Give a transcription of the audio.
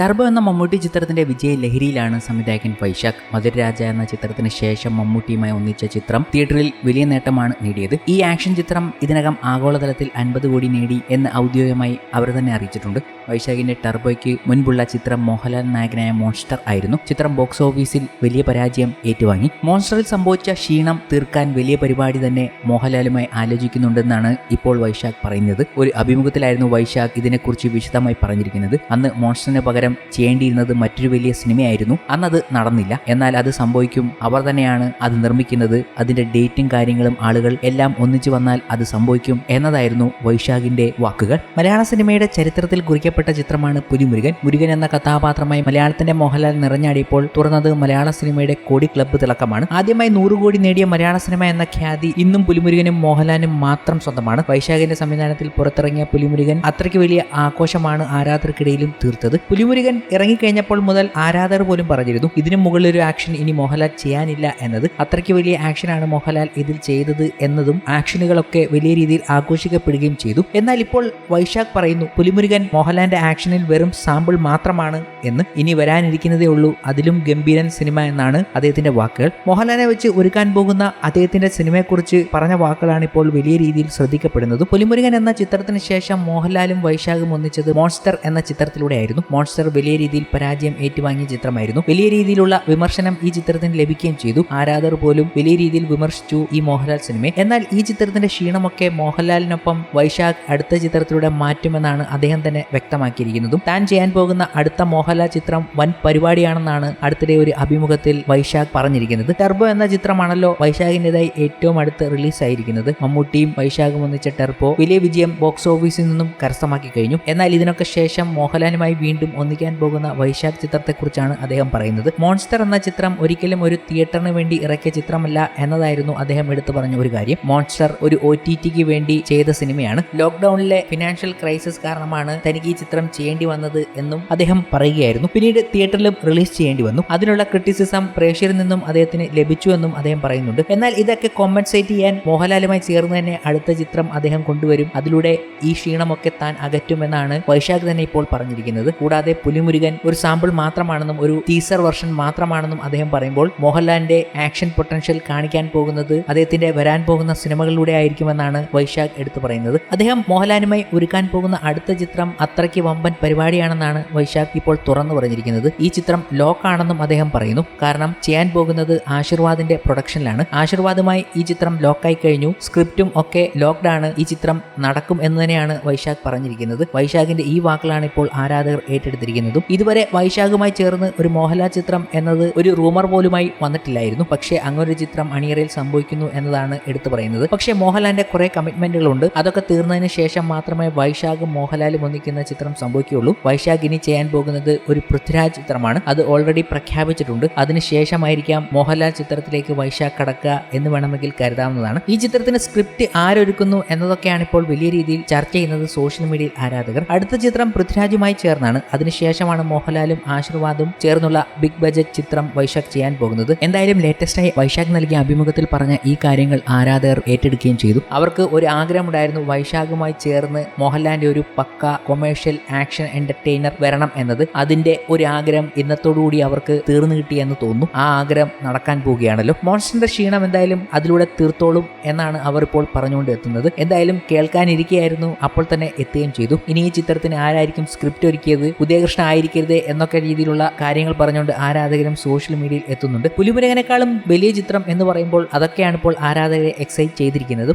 Turbo എന്ന മമ്മൂട്ടി ചിത്രത്തിന്റെ വിജയ ലഹരിയിലാണ് സംവിധായകൻ വൈശാഖ്. മധുരരാജ എന്ന ചിത്രത്തിന് ശേഷം മമ്മൂട്ടിയുമായി ഒന്നിച്ച ചിത്രം തിയേറ്ററിൽ വലിയ നേട്ടമാണ് നേടിയത്. ഈ ആക്ഷൻ ചിത്രം ഇതിനകം ആഗോളതലത്തിൽ അൻപത് കോടി നേടി എന്ന് ഔദ്യോഗികമായി അവർ തന്നെ അറിയിച്ചിട്ടുണ്ട്. വൈശാഖിന്റെ ടർബോയ്ക്ക് മുൻപുള്ള ചിത്രം മോഹൻലാൽ നായകനായ മോൺസ്റ്റർ ആയിരുന്നു. ചിത്രം ബോക്സ് ഓഫീസിൽ വലിയ പരാജയം ഏറ്റുവാങ്ങി. മോൺസ്റ്ററിൽ സംഭവിച്ച ക്ഷീണം തീർക്കാൻ വലിയ പരിപാടി തന്നെ മോഹൻലാലുമായി ആലോചിക്കുന്നുണ്ടെന്നാണ് ഇപ്പോൾ വൈശാഖ് പറയുന്നത്. ഒരു അഭിമുഖത്തിലായിരുന്നു വൈശാഖ് ഇതിനെക്കുറിച്ച് വിശദമായി പറഞ്ഞിരിക്കുന്നത്. അന്ന് മോൺസ്റ്ററിന് പകരം ചെയ്യേണ്ടിയിരുന്നത് മറ്റൊരു വലിയ സിനിമയായിരുന്നു. അന്നത് നടന്നില്ല. എന്നാൽ അത് സംഭവിക്കും. അവർ തന്നെയാണ് അത് നിർമ്മിക്കുന്നത്. അതിന്റെ ഡേറ്റും കാര്യങ്ങളും ആളുകൾ എല്ലാം ഒന്നിച്ചു വന്നാൽ അത് സംഭവിക്കും എന്നതായിരുന്നു വൈശാഖിന്റെ വാക്കുകൾ. മലയാള സിനിമയുടെ ചരിത്രത്തിൽ കുറിക്കപ്പെട്ട ചിത്രമാണ് പുലിമുരുകൻ. മുരുകൻ എന്ന കഥാപാത്രമായി മലയാളത്തിന്റെ മോഹൻലാൽ നിറഞ്ഞാടിയപ്പോൾ തുറന്നത് മലയാള സിനിമയുടെ കോടി ക്ലബ്ബ് തിളക്കമാണ്. ആദ്യമായി നൂറ് കോടി നേടിയ മലയാള സിനിമ എന്ന ഖ്യാതി ഇന്നും പുലിമുരുകനും മോഹൻലാലിനും മാത്രം സ്വന്തമാണ്. വൈശാഖിന്റെ സംവിധാനത്തിൽ പുറത്തിറങ്ങിയ പുലിമുരുകൻ അത്രയ്ക്ക് വലിയ ആഘോഷമാണ് ആരാധകർക്കിടയിലും തീർത്തത്. പുലിമുരുകൻ ഇറങ്ങിക്കഴിഞ്ഞപ്പോൾ മുതൽ ആരാധകർ പോലും പറഞ്ഞിരുന്നു ഇതിനു മുകളിൽ ഒരു ആക്ഷൻ ഇനി മോഹൻലാൽ ചെയ്യാനില്ല എന്നത്. അത്രയ്ക്ക് വലിയ ആക്ഷനാണ് മോഹൻലാൽ ഇതിൽ ചെയ്തത് എന്നതും ആക്ഷനുകളൊക്കെ വലിയ രീതിയിൽ ആഘോഷിക്കപ്പെടുകയും ചെയ്തു. എന്നാൽ ഇപ്പോൾ വൈശാഖ് പറയുന്നു പുലിമുരുകൻ മോഹൻലാലിന്റെ ആക്ഷനിൽ വെറും സാമ്പിൾ മാത്രമാണ് എന്ന്. ഇനി വരാനിരിക്കുന്നതേ ഉള്ളൂ അതിലും ഗംഭീരൻ സിനിമ എന്നാണ് അദ്ദേഹത്തിന്റെ വാക്കുകൾ. മോഹൻലാലിനെ വെച്ച് ഒരുക്കാൻ പോകുന്ന അദ്ദേഹത്തിന്റെ സിനിമയെക്കുറിച്ച് പറഞ്ഞ വാക്കുകളാണ് ഇപ്പോൾ വലിയ രീതിയിൽ ശ്രദ്ധിക്കപ്പെടുന്നത്. പുലിമുരുകൻ എന്ന ചിത്രത്തിന് ശേഷം മോഹൻലാലും വൈശാഖും ഒന്നിച്ചത് മോൺസ്റ്റർ എന്ന ചിത്രത്തിലൂടെയായിരുന്നു. മോൺസ്റ്റർ വലിയ രീതിയിൽ പരാജയം ഏറ്റുവാങ്ങിയ ചിത്രമായിരുന്നു. വലിയ രീതിയിലുള്ള വിമർശനം ഈ ചിത്രത്തിന് ലഭിക്കുകയും ചെയ്തു. ആരാധർ പോലും വലിയ രീതിയിൽ വിമർശിച്ചു ഈ മോഹൻലാൽ സിനിമയെ. എന്നാൽ ഈ ചിത്രത്തിന്റെ ക്ഷീണമൊക്കെ മോഹൻലാലിനൊപ്പം വൈശാഖ് അടുത്ത ചിത്രത്തിലൂടെ മാറ്റുമെന്നാണ് അദ്ദേഹം തന്നെ വ്യക്തമാക്കിയിരിക്കുന്നതും. താൻ ചെയ്യാൻ പോകുന്ന അടുത്ത മോഹൻലാൽ ചിത്രം വൻ പരിപാടിയാണെന്നാണ് അടുത്തിടെ ഒരു അഭിമുഖത്തിൽ വൈശാഖ് പറഞ്ഞിരിക്കുന്നത്. ടെർബോ എന്ന ചിത്രമാണല്ലോ വൈശാഖിന്റെതായി ഏറ്റവും അടുത്ത് റിലീസായിരിക്കുന്നത്. മമ്മൂട്ടിയും വൈശാഖും ഒന്നിച്ച ടെർബോ വലിയ വിജയം ബോക്സ് ഓഫീസിൽ നിന്നും കരസ്ഥമാക്കി കഴിഞ്ഞു. എന്നാൽ ഇതിനൊക്കെ ശേഷം മോഹൻലാലുമായി വീണ്ടും ഒന്നിക്കാൻ പോകുന്ന വൈശാഖ് ചിത്രത്തെക്കുറിച്ചാണ് അദ്ദേഹം പറയുന്നത്. മോൺസ്റ്റർ എന്ന ചിത്രം ഒരിക്കലും ഒരു തിയേറ്ററിന് വേണ്ടി ഇറക്കിയ ചിത്രമല്ല എന്നതായിരുന്നു അദ്ദേഹം എടുത്തു പറഞ്ഞ ഒരു കാര്യം. മോൺസ്റ്റർ ഒരു ഒ ടി ടിക്ക് വേണ്ടി ചെയ്ത സിനിമയാണ്. ലോക്ക്ഡൌണിലെ ഫിനാൻഷ്യൽ ക്രൈസിസ് കാരണമാണ് തനിക്ക് ഈ ചിത്രം ചെയ്യേണ്ടി വന്നത് എന്നും അദ്ദേഹം പറയുകയായിരുന്നു. പിന്നീട് തിയേറ്ററിലും റിലീസ് ചെയ്യേണ്ടി വന്നു. അതിനുള്ള ക്രിറ്റിസിസം പ്രേക്ഷകരിൽ നിന്നും അദ്ദേഹത്തിന് ലഭിച്ചു എന്നും അദ്ദേഹം പറയുന്നുണ്ട്. എന്നാൽ ഇതൊക്കെ കോമ്പൻസേറ്റ് ചെയ്യാൻ മോഹൻലാലുമായി ചേർന്ന് തന്നെ അടുത്ത ചിത്രം അദ്ദേഹം കൊണ്ടുവരും. അതിലൂടെ ഈ ക്ഷീണമൊക്കെ താൻ അകറ്റുമെന്നാണ് വൈശാഖ് തന്നെ ഇപ്പോൾ പറഞ്ഞിരിക്കുന്നത്. കൂടാതെ പുലിമുരുകൻ ഒരു സാമ്പിൾ മാത്രമാണെന്നും ഒരു ടീസർ വെർഷൻ മാത്രമാണെന്നും അദ്ദേഹം പറയുമ്പോൾ മോഹൻലാലിന്റെ ആക്ഷൻ പൊട്ടൻഷ്യൽ കാണിക്കാൻ പോകുന്നത് അദ്ദേഹത്തിന്റെ വരാൻ പോകുന്ന സിനിമകളിലൂടെ ആയിരിക്കുമെന്നാണ് വൈശാഖ് എടുത്തു പറയുന്നത്. അദ്ദേഹം മോഹൻലാലുമായി ഒരുക്കാൻ പോകുന്ന അടുത്ത ചിത്രം അത്രയ്ക്ക് വമ്പൻ പരിപാടിയാണെന്നാണ് വൈശാഖ് ഇപ്പോൾ തുറന്നു പറഞ്ഞിരിക്കുന്നത്. ഈ ചിത്രം ലോക്കാണെന്നും അദ്ദേഹം പറയുന്നു. കാരണം ചെയ്യാൻ പോകുന്നത് ആശീർവാദിന്റെ പ്രൊഡക്ഷനിലാണ് ആശീർവാദുമായി ഈ ചിത്രം ലോക്കായി കഴിഞ്ഞു. സ്ക്രിപ്റ്റും ഒക്കെ ലോക്ക്ഡ് ആണ് ഈ ചിത്രം നടക്കും എന്ന് തന്നെയാണ് വൈശാഖ് പറഞ്ഞിരിക്കുന്നത്. വൈശാഖിന്റെ ഈ വാക്കുകളാണ് ഇപ്പോൾ ആരാധകർ ഏറ്റെടുത്തിരിക്കുന്നതും. ഇതുവരെ വൈശാഖുമായി ചേർന്ന് ഒരു മോഹൻലാൽ ചിത്രം എന്നത് ഒരു റൂമർ പോലുമായി വന്നിട്ടില്ലായിരുന്നു. പക്ഷേ അങ്ങനൊരു ചിത്രം അണിയറയിൽ സംഭവിക്കുന്നു എന്നതാണ് എടുത്തു പറയുന്നത്. പക്ഷേ മോഹൻലാലിന്റെ കുറെ കമ്മിറ്റ്മെന്റുകളുണ്ട്. അതൊക്കെ തീർന്നതിന് ശേഷം മാത്രമേ വൈശാഖും മോഹൻലാലും ഒന്നിക്കുന്ന ചിത്രം സംഭവിക്കുകയുള്ളൂ. വൈശാഖ് ഇനി ചെയ്യാൻ പോകുന്നത് ഒരു പൃഥ്വിരാജ് ചിത്രമാണ്. അത് ഓൾറെഡി പ്രഖ്യാപിച്ചിട്ടുണ്ട്. അതിനുശേഷമായിരിക്കാം മോഹൻലാൽ ചിത്രത്തിലേക്ക് വൈശാഖ് കടക്കുക എന്ന് വേണമെങ്കിൽ കരുതാവുന്നതാണ്. ഈ ചിത്രത്തിന് സ്ക്രിപ്റ്റ് ആരൊരുക്കുന്നു എന്നതൊക്കെയാണ് ഇപ്പോൾ വലിയ രീതിയിൽ ചർച്ച ചെയ്യുന്നത് സോഷ്യൽ മീഡിയയിൽ ആരാധകർ. അടുത്ത ചിത്രം പൃഥ്വിരാജുമായി ചേർന്നാണ്. അതിനുശേഷമാണ് മോഹൻലാലും ആശീർവാദും ചേർന്നുള്ള ബിഗ് ബജറ്റ് ചിത്രം വൈശാഖ് ചെയ്യാൻ പോകുന്നത്. എന്തായാലും ലേറ്റസ്റ്റായി വൈശാഖ് നൽകിയ അഭിമുഖത്തിൽ പറഞ്ഞ ഈ കാര്യങ്ങൾ ആരാധകർ ഏറ്റെടുക്കുകയും ചെയ്തു. അവർക്ക് ഒരു ആഗ്രഹമുണ്ടായിരുന്നു വൈശാഖുമായി ചേർന്ന് മോഹൻലാലിന്റെ ഒരു പക്ക കൊമേഴ്ഷ്യൽ ആക്ഷൻ എന്റർടൈനർ വരണം എന്നത്. അതിന്റെ ഒരു ആഗ്രഹം ഇന്നത്തോടുകൂടി അവർക്ക് തീർന്നു കിട്ടിയെന്ന് തോന്നുന്നു. ആ ആഗ്രഹം നടക്കാൻ പോവുകയാണല്ലോ. മോൺസ്റ്ററിന്റെ ക്ഷീണം എന്തായാലും അതിലൂടെ തീർത്തോളും എന്നാണ് അവർ ഇപ്പോൾ പറഞ്ഞുകൊണ്ട് എത്തുന്നത്. എന്തായാലും കേൾക്കാനിരിക്കുകയായിരുന്നു അപ്പോൾ തന്നെ എത്തുകയും ചെയ്തു. ഇനി ഈ ചിത്രത്തിന് ആരായിരിക്കും സ്ക്രിപ്റ്റ് ഒരുക്കിയത്? ഉദയകൃഷ്ണ ആയിരിക്കരുത് എന്നൊക്കെ രീതിയിലുള്ള കാര്യങ്ങൾ പറഞ്ഞുകൊണ്ട് ആരാധകരും സോഷ്യൽ മീഡിയയിൽ എത്തുന്നുണ്ട്. പുലിമുരുകനെക്കാളും വലിയ ചിത്രം എന്ന് പറയുമ്പോൾ അതൊക്കെയാണ് ഇപ്പോൾ ആരാധകരെ എക്സൈറ്റ് ചെയ്തിരിക്കുന്നത്.